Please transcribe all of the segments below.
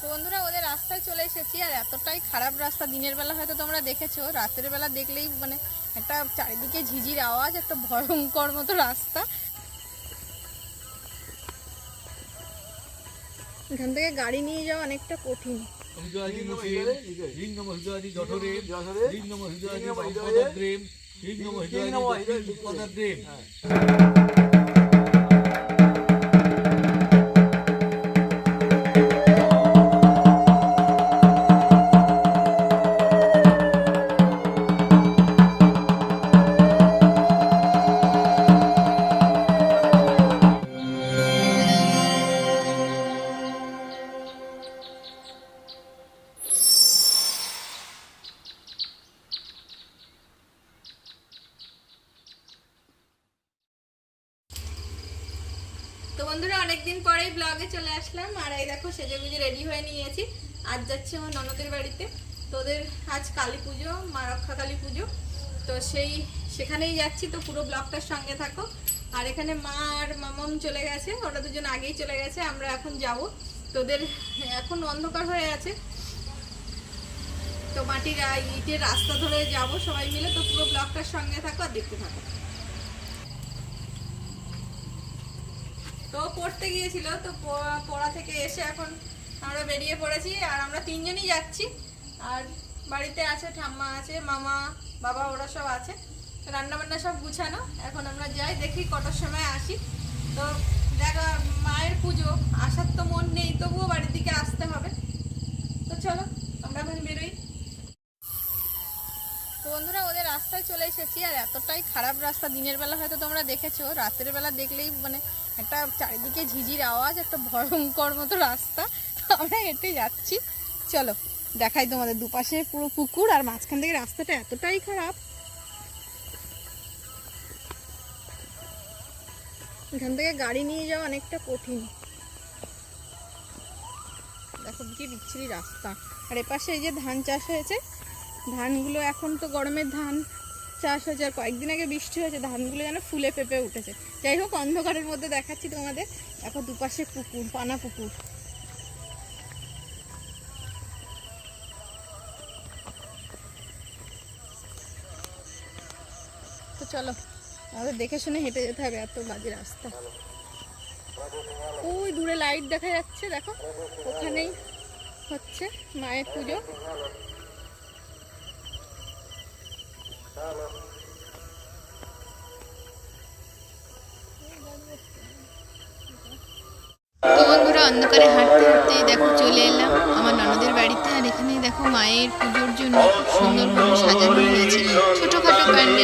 তো বন্ধুরা ওদের রাস্তায় চলে এসেছি আর এতটাই খারাপ রাস্তা। দিনের বেলা হয়তো তোমরা দেখেছ রাতের বেলা দেখলেই মানে একটা চারিদিকে ঝিঝির আওয়াজ একটা ভয়ঙ্কর মতো রাস্তা। এখান থেকে গাড়ি নিয়ে যাওয়া অনেকটা কঠিন। জঠরে নিয়েছি আজ যাচ্ছি আমার ননদের বাড়িতে। তোদের আজ কালী পুজো, মা রক্ষা কালী পুজো। তো সেই, সেখানেই যাচ্ছি। তো পুরো ব্লগটার সঙ্গে থাকো। আর এখানে মা আর মামাম চলে গেছে। ওরা দুজন আগেই চলে গেছে। আমরা এখন যাব। তোদের এখন অন্ধকার হয়ে আছে। তো মাটির ইটের রাস্তা ধরে যাব সবাই মিলে। তো পুরো ব্লগটার সঙ্গে থাকো আর দেখতে থাকো। তো পড়তে গিয়েছিল। তো পড়া থেকে এসে এখন আমরা বেরিয়ে পড়েছি আর আমরা তিনজনই যাচ্ছি। আর বাড়িতে আছে ঠাম্মা আছে, মামা, বাবা, ওরা সব আছে। রান্না বান্না সব গুছানো। এখন আমরা যাই, দেখি কটার সময় আসি। তো দেখা, মায়ের পুজো, আসার তো মন নেই, তবুও বাড়ির দিকে আসতে হবে। তো চলো, আমরা এখন বেরোই। তো বন্ধুরা, ওদের রাস্তায় চলে এসেছি, আর এতটাই খারাপ রাস্তা। দিনের বেলা হয়তো তোমরা দেখেছ রাতের বেলা দেখলেই মানে একটা চারিদিকে ঝিঝির আওয়াজ, একটা ভয়ঙ্কর মতো রাস্তা। আমরা হেঁটে যাচ্ছি। চলো, দেখাই তোমাদের দুপাশে পুরো পুকুর আর মাঝখান থেকে রাস্তাটা এতটাই খারাপ। এখান থেকে গাড়ি নিয়ে যাওয়া অনেকটা কঠিন। দেখো কি বিচ্ছিরি রাস্তা। আর এপাশে এই যে ধান চাষ হয়েছে, ধানগুলো এখন তো গরমের ধান চাষ হয়েছে। আর কয়েকদিন আগে বৃষ্টি হয়েছে, ধানগুলো যেন ফুলে পেঁপে উঠেছে। যাই হোক, অন্ধকারের মধ্যে দেখাচ্ছি তোমাদের। দেখো দুপাশে পুকুর, পানা পুকুর। চলো। আমাদের দেখে শুনে হেঁটে যেতে হবে, এত বাজে রাস্তা। ওই দূরে লাইট দেখা যাচ্ছে, দেখো। ওখানেই হচ্ছে মায়ের পুজো। বন্ধুরা, অন্ধকারে হাঁটতে হাঁটতে দেখো চলে এলাম আমার ননদের বাড়িতে, আর এখানে দেখো মায়ের পুজোর জন্য খুব সুন্দরভাবে সাজানো হয়েছে।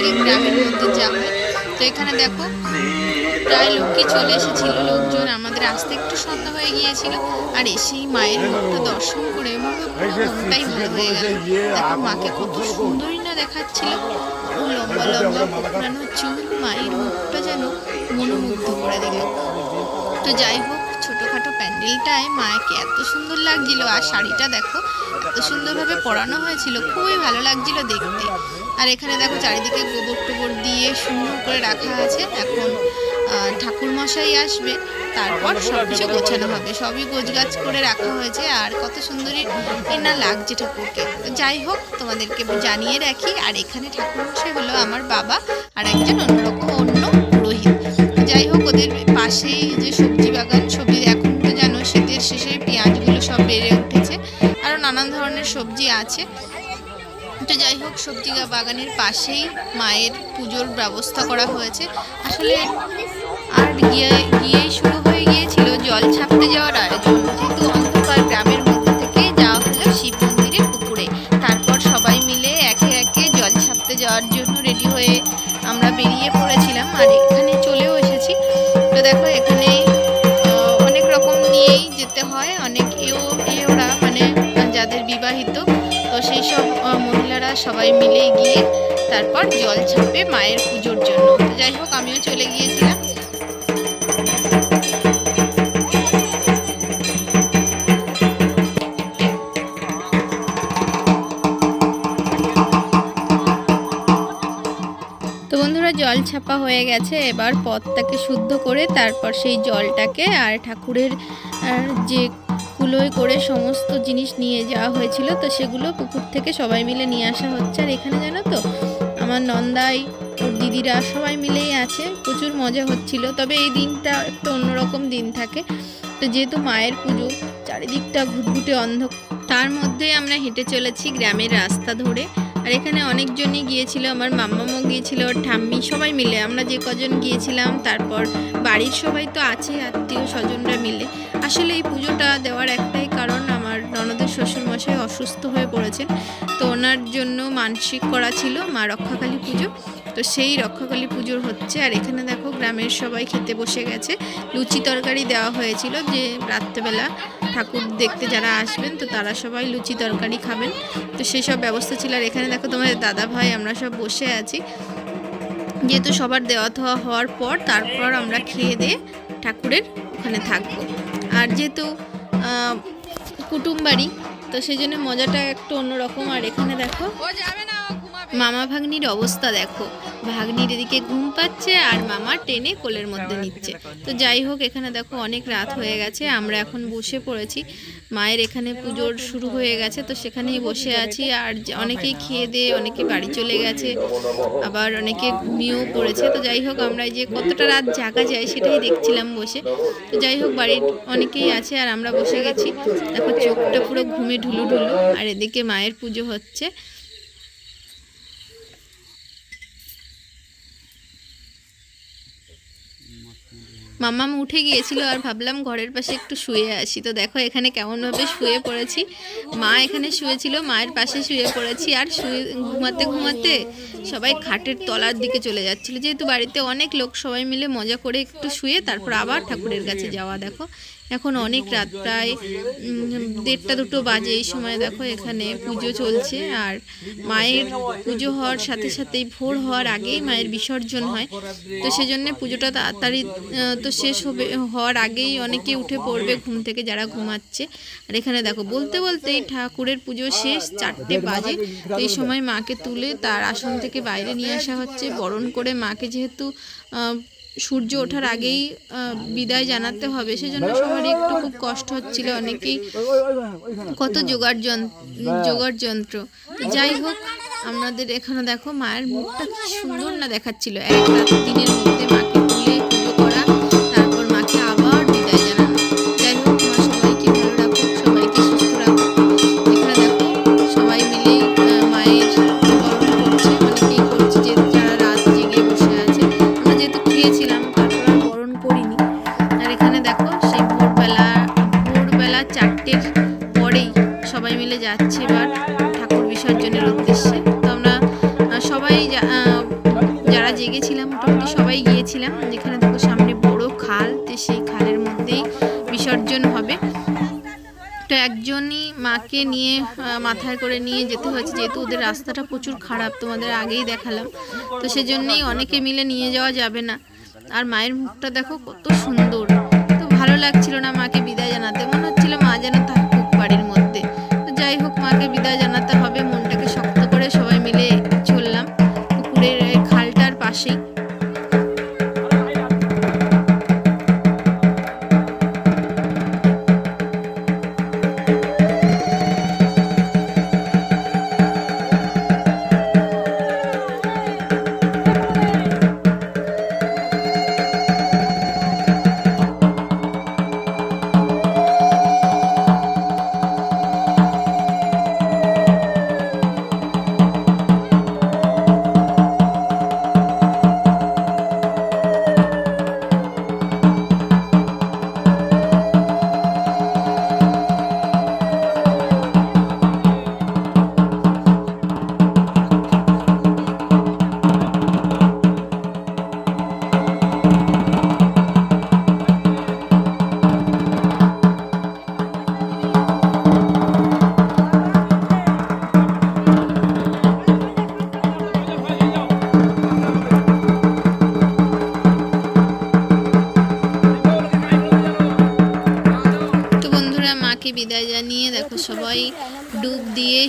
এই গ্রামের মধ্যে যা হয় তো এখানে দেখো, প্রায় লোককে চলে এসেছিল। লোকজন আমাদের আসতে একটু সন্ধ্যা হয়ে গিয়েছিল। আর এসেই মায়ের মুখটা দর্শন করে মনে মনটাই ভালো হয়ে গেল। দেখো, মাকে কত সুন্দরই না দেখাচ্ছিল। লম্বা লম্বা কোকড়ানো চুল। মায়ের মুখটা যেন মনোমুগ্ধ করে দিল। তো যাই হোক, ছোটোখাটো প্যান্ডেলটায় মাকে এত সুন্দর লাগছিল আর শাড়িটা দেখো, এত সুন্দরভাবে পরানো হয়েছিল, খুবই ভালো লাগছিল দেখতে। আর এখানে দেখো চারিদিকে গোবর টোবর দিয়ে সুন্দর করে রাখা আছে। এখন আহ, ঠাকুর মশাই আসবে তারপর সব কিছু গোছানো হবে। সবই গোছগাছ করে রাখা হয়েছে আর কত সুন্দরই না লাগছে ঠাকুরকে। যাই হোক তোমাদেরকে জানিয়ে রাখি আর এখানে ঠাকুর মশাই হলো আমার বাবা আর একজন অন্যরকম অন্য পুরোহিত। যাই হোক ওদের পাশেই যে সবজি বাগান সবজি এখন তো জানো শীতের শেষে পেঁয়াজগুলো সব বেড়ে উঠেছে। আরও নানান ধরনের সবজি আছে। তো যাই হোক, সবজি গা- বাগানের পাশেই মায়ের পুজোর ব্যবস্থা করা হয়েছে। আসলে আর গিয়ে, গিয়েই শুরু হয়ে গিয়েছিল জল ছাপতে যাওয়ার আয়োজন যেহেতু অন্ধকার গ্রামের মধ্যে থেকে যাওয়া হলো শিব মন্দিরের পুকুরে। তারপর সবাই মিলে একে একে জল ছাপতে যাওয়ার জন্য রেডি হয়ে আমরা বেরিয়ে পড়েছিলাম আর এখানে চলেও এসেছি। তো দেখো, এখানে অনেক রকম নিয়েই যেতে হয়, অনেক এও, এওরা মানে যাদের বিবাহিত, তো সেই সব সবাই মিলে গিয়ে তারপর জল ছাপে মায়ের পুজোর জন্য। যাই হোক, আমিও চলে গিয়েছিলাম। জল ছাপা হয়ে গেছে। এবার পথটাকে শুদ্ধ করে তারপর সেই জলটাকে আর ঠাকুরের যে কুলোয় করে সমস্ত জিনিস নিয়ে যাওয়া হয়েছিল, তো সেগুলো পুকুর থেকে সবাই মিলে নিয়ে আসা হচ্ছে। আর এখানে জানো তো, আমার নন্দাই, ওর দিদিরা সবাই মিলেই আছে, প্রচুর মজা হচ্ছিল। তবে এই দিনটা একটা অন্যরকম দিন থাকে। তো যেহেতু মায়ের পুজো, চারিদিকটা ঘুটঘুটে অন্ধ তার মধ্যে আমরা হেঁটে চলেছি গ্রামের রাস্তা ধরে। আর এখানে অনেকজনই গিয়েছিল, আমার মাম্মামও গিয়েছিল ঠাম্মি সবাই মিলে, আমরা যে কজন গিয়েছিলাম, তারপর বাড়ির সবাই তো আছে, আত্মীয় স্বজনরা মিলে। আসলে এই পুজোটা দেওয়ার একটাই কারণ, আমার ননদের শ্বশুরমশাই অসুস্থ হয়ে পড়েছেন, তো ওনার জন্য মানসিক করা ছিল, মা রক্ষাকালী পুজো। তো সেই রক্ষাকালী পুজোর হচ্ছে। আর এখানে দেখো গ্রামের সবাই খেতে বসে গেছে। লুচি তরকারি দেওয়া হয়েছিল যে রাত্রেবেলা ঠাকুর দেখতে যারা আসবেন, তো তারা সবাই লুচি তরকারি খাবেন। তো সেই সব ব্যবস্থা ছিল। আর এখানে দেখো তোমাদের দাদা ভাই, আমরা সব বসে আছি। যেহেতু সবার দেওয়া থাওয়া হওয়ার পর, তারপর আমরা খেয়ে দিয়ে ঠাকুরের ওখানে থাকব। আর যেহেতু কুটুম বাড়ি, তো সেই জন্য মজাটা একটু অন্যরকম। আর এখানে দেখো মামা ভাগ্নির অবস্থা দেখো। ভাগ্নির এদিকে ঘুম পাচ্ছে আর মামা টেনে কোলের মধ্যে নিচ্ছে। তো যাই হোক এখানে দেখো অনেক রাত হয়ে গেছে আমরা এখন বসে পড়েছি। মায়ের এখানে পুজোর শুরু হয়ে গেছে তো সেখানেই বসে আছি। আর অনেকেই খেয়ে দিয়ে অনেকে বাড়ি চলে গেছে আবার অনেকে ঘুমিয়েও পড়েছে। তো যাই হোক আমরা যে কতটা রাত জাগা যায় সেটাই দেখছিলাম বসে। তো যাই হোক বাড়ির অনেকেই আছে আর আমরা বসে গেছি। দেখো চোখটা পুরো ঘুমে ঢুলু ঢুলু আর এদিকে মায়ের পুজো হচ্ছে। মাম্মাম উঠে গিয়েছিল আর ভাবলাম ঘরের পাশে একটু শুয়ে আসি। তো দেখো, এখানে কেমনভাবে শুয়ে পড়েছি। মা এখানে শুয়েছিল, মায়ের পাশে শুয়ে পড়েছি আর শুয়ে, ঘুমাতে ঘুমাতে সবাই খাটের তলার দিকে চলে যাচ্ছিল। যেহেতু বাড়িতে অনেক লোক সবাই মিলে মজা করে একটু শুয়ে, তারপর আবার ঠাকুরের কাছে যাওয়া। দেখো এখন অনেক রাত, প্রায় দেড়টা দুটো বাজে এই সময় দেখো এখানে পুজো চলছে আর মায়ের পুজো হওয়ার সাথে সাথেই ভোর হওয়ার আগেই মায়ের বিসর্জন হয়। তো সেজন্য পুজোটা তাড়াতাড়ি তো শেষ হবে, হওয়ার আগেই অনেকে উঠে পড়বে ঘুম থেকে যারা ঘুমাচ্ছে। আর এখানে দেখো, বলতে বলতেই ঠাকুরের পুজো শেষ, চারটে বাজে। তো এই সময় মাকে তুলে তার আসন থেকে বাইরে নিয়ে আসা হচ্ছে। বরণ করে মাকে যেহেতু সূর্য ওঠার আগেই বিদায় জানাতে হবে। সেজন্য সবারই একটু খুব কষ্ট হচ্ছিল অনেকেই। কত জোগাড় জোগাড় যন্ত্র যাই হোক, আমাদের এখানে দেখো, মায়ের মুখটা সুন্দর না দেখাচ্ছিল। এক রাত দিনের মধ্যে মাকে বিসর্জন হবে। তো একজনই মাকে নিয়ে মাথায় করে নিয়ে যেতে হয়েছে, যেহেতু ওদের রাস্তাটা প্রচুর খারাপ, তোমাদের আগেই দেখালাম। তো সেজন্যই অনেকে মিলে নিয়ে যাওয়া যাবে না। আর মায়ের মুখটা দেখো কত সুন্দর। তো ভালো লাগছিল না মাকে বিদায় জানাতে। মনে হচ্ছিল মা যেন থাকুক বাড়ির মধ্যে। তো যাই হোক, মাকে বিদায় জানাতে হবে।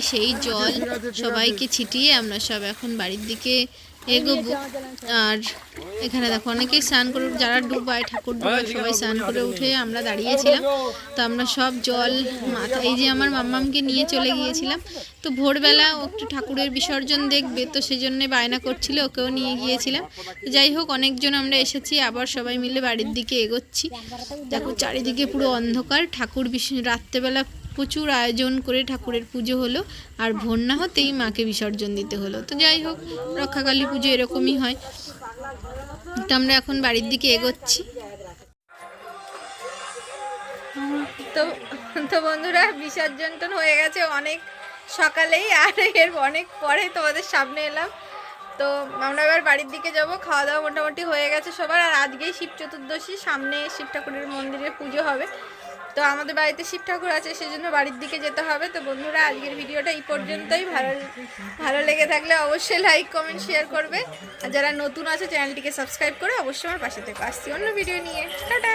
সেই জল সবাইকে ছিটিয়ে আমরা সব এখন বাড়ির দিকে এগোবো। আর এখানে দেখো, অনেকেই স্নান করে, যারা ডুবায়, ঠাকুর ডুবায়, সবাই স্নান করে উঠে আমরা দাঁড়িয়েছিলাম। তো আমরা সব জল, মাথা, এই যে আমার মাম্মামকে নিয়ে চলে গিয়েছিলাম। তো ভোরবেলা ও একটু ঠাকুরের বিসর্জন দেখবে, তো সেজন্য বায়না করছিল, ওকেও নিয়ে গিয়েছিলাম। যাই হোক, অনেকজন আমরা এসেছি, আবার সবাই মিলে বাড়ির দিকে এগোচ্ছি। দেখো, চারিদিকে পুরো অন্ধকার, ঠাকুর বিস- রাত্রেবেলা প্রচুর আয়োজন করে ঠাকুরের পুজো হলো, আর ভোর না হতেই মাকে বিসর্জন দিতে হলো। তো যাই হোক, রক্ষাকালী পুজো এরকমই হয়। তো আমরা এখন বাড়ির দিকে এগোচ্ছি। তো তো বন্ধুরা, বিসর্জন হয়ে গেছে অনেক সকালেই, আর এর অনেক পরে তোমাদের সামনে এলাম। তো আমরা এবার বাড়ির দিকে যাব খাওয়া দাওয়া মোটামুটি হয়ে গেছে সবার, আর আজকেই শিব চতুর্দশী, সামনে শিব ঠাকুরের মন্দিরে পুজো হবে। তো আমাদের বাড়িতে শিব ঠাকুর আছে সেই জন্য বাড়ির দিকে যেতে হবে। তো বন্ধুরা, আজকের ভিডিওটা এই পর্যন্তই। ভালো ভালো লেগে থাকলে অবশ্যই লাইক কমেন্ট শেয়ার করবে। আর যারা নতুন আছে, চ্যানেলটিকে সাবস্ক্রাইব করে অবশ্যই আমার পাশে থেকে আসছি অন্য ভিডিও নিয়ে। টাটা!